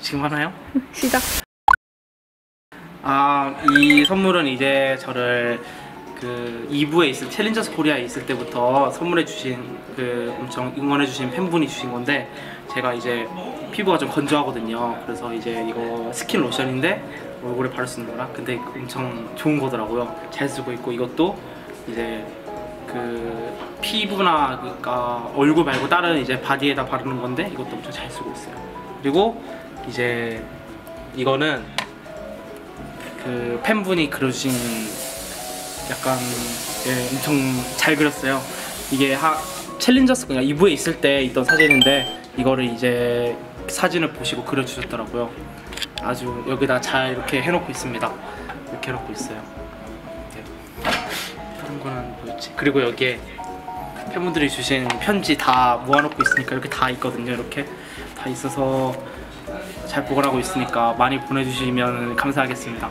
지금 하나요? 시작. 아, 이 선물은 이제 저를 그 2부에 있을 챌린저스 코리아에 있을 때부터 선물해 주신 그 엄청 응원해 주신 팬분이 주신 건데 제가 이제 피부가 좀 건조하거든요. 그래서 이제 이거 스킨 로션인데 얼굴에 바를 수 있는 거라. 근데 엄청 좋은 거더라고요. 잘 쓰고 있고 이것도 이제 그 피부나 그러니까 얼굴 말고 다른 이제 바디에다 바르는 건데 이것도 엄청 잘 쓰고 있어요. 그리고 이제 이거는 그 팬분이 그려주신 약간 예, 엄청 잘 그렸어요. 이게 하, 챌린저스 그냥 2부에 있을 때 있던 사진인데 이거를 이제 사진을 보시고 그려주셨더라고요. 아주 여기다 잘 이렇게 해놓고 있습니다. 이렇게 해놓고 있어요. 네. 다른 거는 뭐였지? 그리고 여기에 팬분들이 주신 편지 다 모아놓고 있으니까 이렇게 다 있거든요. 이렇게 다 있어서 잘 보관하고 있으니까 많이 보내주시면 감사하겠습니다.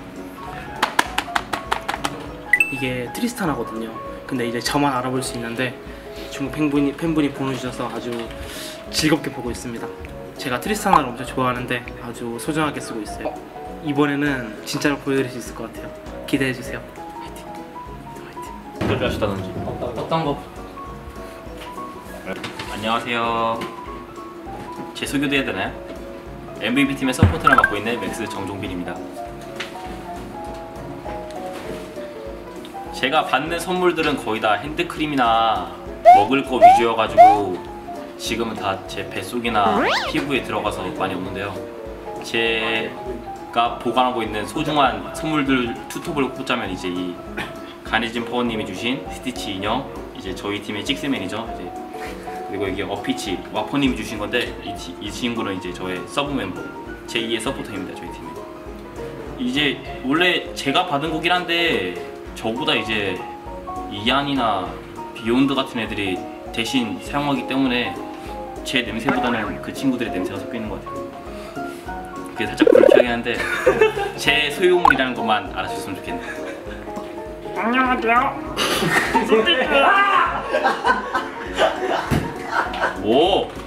이게 트리스타나거든요. 근데 이제 저만 알아볼 수 있는데 중국 팬분이 팬분이 보내주셔서 아주 즐겁게 보고 있습니다. 제가 트리스타나를 엄청 좋아하는데 아주 소중하게 쓰고 있어요. 이번에는 진짜로 보여드릴 수 있을 것 같아요. 기대해 주세요. 화이팅. 화이팅. 결제하시다든지 어떤 거? 안녕하세요 제 소개도 해야 되나요? MVP 팀의 서포터를 맡고 있는 맥스 정종빈입니다. 제가 받는 선물들은 거의 다 핸드크림이나 먹을 거 위주여가지고 지금은 다 제 뱃속이나 피부에 들어가서 많이 없는데요. 제가 보관하고 있는 소중한 선물들 투톱을 꼽자면 이제 이 가니진 파워님이 주신 스티치 인형 이제 저희 팀의 찍스맨이죠. 이제 그리고 이게 어피치 와퍼님이 주신 건데 이, 티- 이 친구는 이제 저의 서브 멤버 제2의 서포터입니다 저희 팀에. 이제 원래 제가 받은 거긴 한데 저보다 이제 이안이나 비욘드 같은 애들이 대신 사용하기 때문에 제 냄새보다는 그 친구들의 냄새가 섞여 있는 것 같아요. 그게 살짝 불쾌하긴 한데 제 소유물이라는 것만 알아주셨으면 좋겠네요 おお